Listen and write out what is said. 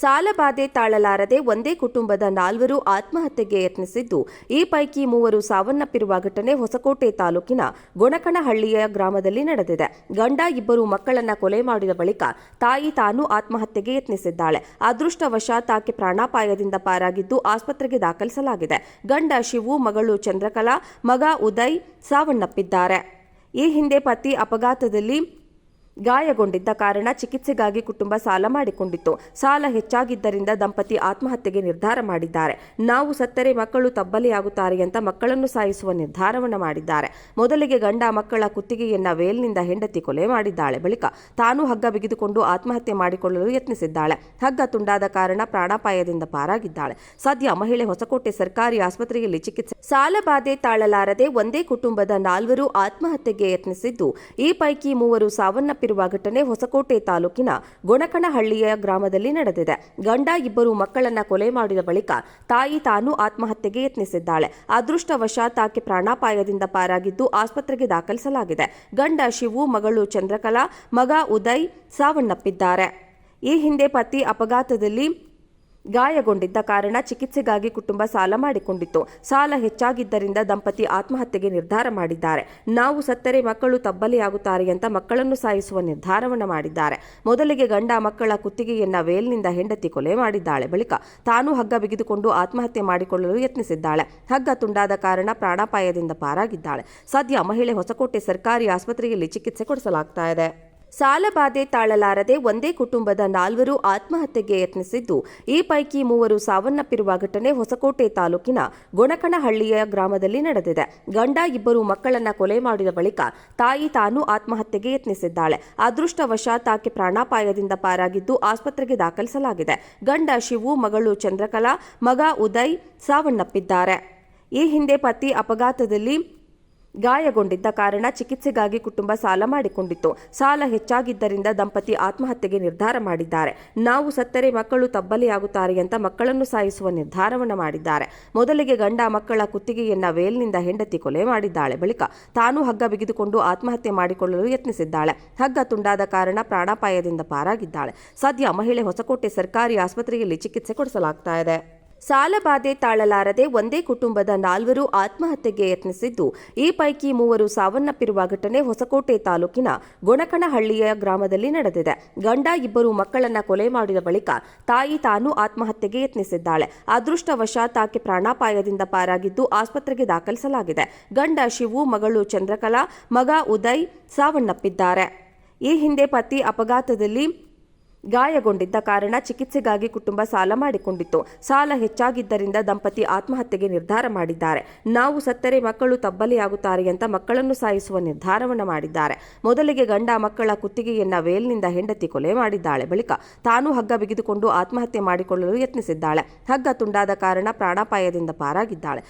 ಸಾಲಬಾಧೆ ತಾಳಲಾರದೆ ಒಂದೇ ಕುಟುಂಬದ ನಾಲ್ವರು ಆತ್ಮಹತ್ಯೆಗೆ ಯತ್ನಿಸಿದ್ದು, ಈ ಪೈಕಿ ಮೂವರು ಸಾವನ್ನಪ್ಪಿರುವ ಘಟನೆ ಹೊಸಕೋಟೆ ತಾಲೂಕಿನ ಗೊಣಕನಹಳ್ಳಿಯ ಗ್ರಾಮದಲ್ಲಿ ನಡೆದಿದೆ. ಗಂಡ ಇಬ್ಬರು ಮಕ್ಕಳನ್ನ ಕೊಲೆ ಮಾಡಿದ ಬಳಿಕ ತಾಯಿ ತಾನು ಆತ್ಮಹತ್ಯೆಗೆ ಯತ್ನಿಸಿದ್ದಾಳೆ. ಅದೃಷ್ಟವಶಾತ್ ಆಕೆ ಪ್ರಾಣಾಪಾಯದಿಂದ ಪಾರಾಗಿದ್ದು ಆಸ್ಪತ್ರೆಗೆ ದಾಖಲಿಸಲಾಗಿದೆ. ಗಂಡ ಶಿವು, ಮಗಳು ಚಂದ್ರಕಲಾ, ಮಗ ಉದಯ್ ಸಾವನ್ನಪ್ಪಿದ್ದಾರೆ. ಈ ಹಿಂದೆ ಪತಿ ಅಪಘಾತದಲ್ಲಿ ಗಾಯಗೊಂಡಿದ್ದ ಕಾರಣ ಚಿಕಿತ್ಸೆಗಾಗಿ ಕುಟುಂಬ ಸಾಲ ಮಾಡಿಕೊಂಡಿತ್ತು. ಸಾಲ ಹೆಚ್ಚಾಗಿದ್ದರಿಂದ ದಂಪತಿ ಆತ್ಮಹತ್ಯೆಗೆ ನಿರ್ಧಾರ ಮಾಡಿದ್ದಾರೆ. ನಾವು ಸತ್ತರೆ ಮಕ್ಕಳು ತಬ್ಬಲಿಯಾಗುತ್ತಾರೆ ಅಂತ ಮಕ್ಕಳನ್ನು ಸಾಯಿಸುವ ನಿರ್ಧಾರವನ್ನು ಮಾಡಿದ್ದಾರೆ. ಮೊದಲಿಗೆ ಗಂಡ ಮಕ್ಕಳ ಕುತ್ತಿಗೆಯನ್ನ ವೇಲ್ನಿಂದ ಹೆಂಡತಿ ಕೊಲೆ ಮಾಡಿದ್ದಾಳೆ. ಬಳಿಕ ತಾನು ಹಗ್ಗ ಬಿಗಿದುಕೊಂಡು ಆತ್ಮಹತ್ಯೆ ಮಾಡಿಕೊಳ್ಳಲು ಯತ್ನಿಸಿದ್ದಾಳೆ. ಹಗ್ಗ ತುಂಡಾದ ಕಾರಣ ಪ್ರಾಣಾಪಾಯದಿಂದ ಪಾರಾಗಿದ್ದಾಳೆ. ಸದ್ಯ ಮಹಿಳೆ ಹೊಸಕೋಟೆ ಸರ್ಕಾರಿ ಆಸ್ಪತ್ರೆಯಲ್ಲಿ ಚಿಕಿತ್ಸೆ ಸಾಲಬಾಧೆ ತಾಳಲಾರದೆ ಒಂದೇ ಕುಟುಂಬದ ನಾಲ್ವರು ಆತ್ಮಹತ್ಯೆಗೆ ಯತ್ನಿಸಿದ್ದು. ಈ ಪೈಕಿ ಮೂವರು ಸಾವನ್ನಪ್ಪಿರುವ ಘಟನೆ ಹೊಸಕೋಟೆ ತಾಲೂಕಿನ ಗೊಣಕನಹಳ್ಳಿಯ ಗ್ರಾಮದಲ್ಲಿ ನಡೆದಿದೆ. ಗಂಡ ಇಬ್ಬರು ಮಕ್ಕಳನ್ನ ಕೊಲೆ ಮಾಡಿದ ಬಳಿಕ ತಾಯಿ ತಾನು ಆತ್ಮಹತ್ಯೆಗೆ ಯತ್ನಿಸಿದ್ದಾಳೆ. ಅದೃಷ್ಟವಶಾತ್ ಆಕೆ ಪ್ರಾಣಾಪಾಯದಿಂದ ಪಾರಾಗಿದ್ದು ಆಸ್ಪತ್ರೆಗೆ ದಾಖಲಿಸಲಾಗಿದೆ. ಗಂಡ ಶಿವು, ಮಗಳು ಚಂದ್ರಕಲಾ, ಮಗ ಉದಯ್ ಸಾವನ್ನಪ್ಪಿದ್ದಾರೆ. ಈ ಹಿಂದೆ ಪತಿ ಅಪಘಾತದಲ್ಲಿ ಗಾಯಗೊಂಡಿದ್ದ ಕಾರಣ ಚಿಕಿತ್ಸೆಗಾಗಿ ಕುಟುಂಬ ಸಾಲ ಮಾಡಿಕೊಂಡಿತ್ತು. ಸಾಲ ಹೆಚ್ಚಾಗಿದ್ದರಿಂದ ದಂಪತಿ ಆತ್ಮಹತ್ಯೆಗೆ ನಿರ್ಧಾರ ಮಾಡಿದ್ದಾರೆ. ನಾವು ಸತ್ತರೆ ಮಕ್ಕಳು ತಬ್ಬಲಿಯಾಗುತ್ತಾರೆ ಅಂತ ಮಕ್ಕಳನ್ನು ಸಾಯಿಸುವ ನಿರ್ಧಾರವನ್ನು ಮಾಡಿದ್ದಾರೆ. ಮೊದಲಿಗೆ ಗಂಡ ಮಕ್ಕಳ ಕುತ್ತಿಗೆಯನ್ನ ವೇಲ್ನಿಂದ ಹೆಂಡತಿ ಕೊಲೆ ಮಾಡಿದ್ದಾಳೆ. ಬಳಿಕ ತಾನು ಹಗ್ಗ ಬಿಗಿದುಕೊಂಡು ಆತ್ಮಹತ್ಯೆ ಮಾಡಿಕೊಳ್ಳಲು ಯತ್ನಿಸಿದ್ದಾಳೆ. ಹಗ್ಗ ತುಂಡಾದ ಕಾರಣ ಪ್ರಾಣಾಪಾಯದಿಂದ ಪಾರಾಗಿದ್ದಾಳೆ. ಸದ್ಯ ಮಹಿಳೆ ಹೊಸಕೋಟೆ ಸರ್ಕಾರಿ ಆಸ್ಪತ್ರೆಯಲ್ಲಿ ಚಿಕಿತ್ಸೆ ಕೊಡಿಸಲಾಗ್ತಾ ಇದೆ. ಸಾಲಬಾಧೆ ತಾಳಲಾರದೆ ಒಂದೇ ಕುಟುಂಬದ ನಾಲ್ವರು ಆತ್ಮಹತ್ಯೆಗೆ ಯತ್ನಿಸಿದ್ದು, ಈ ಪೈಕಿ ಮೂವರು ಸಾವನ್ನಪ್ಪಿರುವ ಘಟನೆ ಹೊಸಕೋಟೆ ತಾಲೂಕಿನ ಗೊಣಕನಹಳ್ಳಿಯ ಗ್ರಾಮದಲ್ಲಿ ನಡೆದಿದೆ. ಗಂಡ, ಇಬ್ಬರು ಮಕ್ಕಳನ್ನ ಕೊಲೆ ಮಾಡಿದ ಬಳಿಕ ತಾಯಿ ತಾನು ಆತ್ಮಹತ್ಯೆಗೆ ಯತ್ನಿಸಿದ್ದಾಳೆ. ಅದೃಷ್ಟವಶಾತ್ ಆಕೆ ಪ್ರಾಣಾಪಾಯದಿಂದ ಪಾರಾಗಿದ್ದು ಆಸ್ಪತ್ರೆಗೆ ದಾಖಲಿಸಲಾಗಿದೆ. ಗಂಡ, ಶಿವು, ಮಗಳು ಚಂದ್ರಕಲಾ, ಮಗ ಉದಯ್ ಸಾವನ್ನಪ್ಪಿದ್ದಾರೆ. ಈ ಹಿಂದೆ ಪತಿ ಅಪಘಾತದಲ್ಲಿ ಗಾಯಗೊಂಡಿದ್ದ ಕಾರಣ ಚಿಕಿತ್ಸೆಗಾಗಿ ಕುಟುಂಬ ಸಾಲ ಮಾಡಿಕೊಂಡಿತ್ತು. ಸಾಲ ಹೆಚ್ಚಾಗಿದ್ದರಿಂದ ದಂಪತಿ ಆತ್ಮಹತ್ಯೆಗೆ ನಿರ್ಧಾರ ಮಾಡಿದ್ದಾರೆ. ನಾವು ಸತ್ತರೆ ಮಕ್ಕಳು ತಬ್ಬಲಿಯಾಗುತ್ತಾರೆ ಅಂತ ಮಕ್ಕಳನ್ನು ಸಾಯಿಸುವ ನಿರ್ಧಾರವನ್ನು ಮಾಡಿದ್ದಾರೆ. ಮೊದಲಿಗೆ ಗಂಡ ಮಕ್ಕಳ ಕುತ್ತಿಗೆಯನ್ನ ವೇಲ್ನಿಂದ ಹೆಂಡತಿ ಕೊಲೆ ಮಾಡಿದ್ದಾಳೆ. ಬಳಿಕ ತಾನು ಹಗ್ಗ ಬಿಗಿದುಕೊಂಡು ಆತ್ಮಹತ್ಯೆ ಮಾಡಿಕೊಳ್ಳಲು ಯತ್ನಿಸಿದ್ದಾಳೆ. ಹಗ್ಗ ತುಂಡಾದ ಕಾರಣ ಪ್ರಾಣಾಪಾಯದಿಂದ ಪಾರಾಗಿದ್ದಾಳೆ. ಸದ್ಯ ಮಹಿಳೆ ಹೊಸಕೋಟೆ ಸರ್ಕಾರಿ ಆಸ್ಪತ್ರೆಯಲ್ಲಿ ಚಿಕಿತ್ಸೆ ಕೊಡಿಸಲಾಗ್ತಾ ಇದೆ. ಸಾಲಬಾಧೆ ತಾಳಲಾರದೆ ಒಂದೇ ಕುಟುಂಬದ ನಾಲ್ವರು ಆತ್ಮಹತ್ಯೆಗೆ ಯತ್ನಿಸಿದ್ದು, ಈ ಪೈಕಿ ಮೂವರು ಸಾವನ್ನಪ್ಪಿರುವ ಘಟನೆ ಹೊಸಕೋಟೆ ತಾಲೂಕಿನ ಗೊಣಕನಹಳ್ಳಿಯ ಗ್ರಾಮದಲ್ಲಿ ನಡೆದಿದೆ. ಗಂಡ, ಇಬ್ಬರು ಮಕ್ಕಳನ್ನ ಕೊಲೆ ಮಾಡಿದ ಬಳಿಕ ತಾಯಿ ತಾನು ಆತ್ಮಹತ್ಯೆಗೆ ಯತ್ನಿಸಿದ್ದಾಳೆ. ಅದೃಷ್ಟವಶಾತ್ ಆಕೆ ಪ್ರಾಣಾಪಾಯದಿಂದ ಪಾರಾಗಿದ್ದು ಆಸ್ಪತ್ರೆಗೆ ದಾಖಲಿಸಲಾಗಿದೆ. ಗಂಡ, ಶಿವು, ಮಗಳು ಚಂದ್ರಕಲಾ, ಮಗ ಉದಯ್ ಸಾವನ್ನಪ್ಪಿದ್ದಾರೆ. ಈ ಹಿಂದೆ ಪತಿ ಅಪಘಾತದಲ್ಲಿ ಗಾಯಗೊಂಡಿದ್ದ ಕಾರಣ ಚಿಕಿತ್ಸೆಗಾಗಿ ಕುಟುಂಬ ಸಾಲ ಮಾಡಿಕೊಂಡಿತ್ತು. ಸಾಲ ಹೆಚ್ಚಾಗಿದ್ದರಿಂದ ದಂಪತಿ ಆತ್ಮಹತ್ಯೆಗೆ ನಿರ್ಧಾರ ಮಾಡಿದ್ದಾರೆ. ನಾವು ಸತ್ತರೆ ಮಕ್ಕಳು ತಬ್ಬಲಿಯಾಗುತ್ತಾರೆ ಅಂತ ಮಕ್ಕಳನ್ನು ಸಾಯಿಸುವ ನಿರ್ಧಾರವನ್ನು ಮಾಡಿದ್ದಾರೆ. ಮೊದಲಿಗೆ ಗಂಡ ಮಕ್ಕಳ ಕುತ್ತಿಗೆಯನ್ನ ವೇಲ್ನಿಂದ ಹೆಂಡತಿ ಕೊಲೆ ಮಾಡಿದ್ದಾಳೆ. ಬಳಿಕ ತಾನು ಹಗ್ಗ ಬಿಗಿದುಕೊಂಡು ಆತ್ಮಹತ್ಯೆ ಮಾಡಿಕೊಳ್ಳಲು ಯತ್ನಿಸಿದ್ದಾಳೆ. ಹಗ್ಗ ತುಂಡಾದ ಕಾರಣ ಪ್ರಾಣಾಪಾಯದಿಂದ ಪಾರಾಗಿದ್ದಾಳೆ.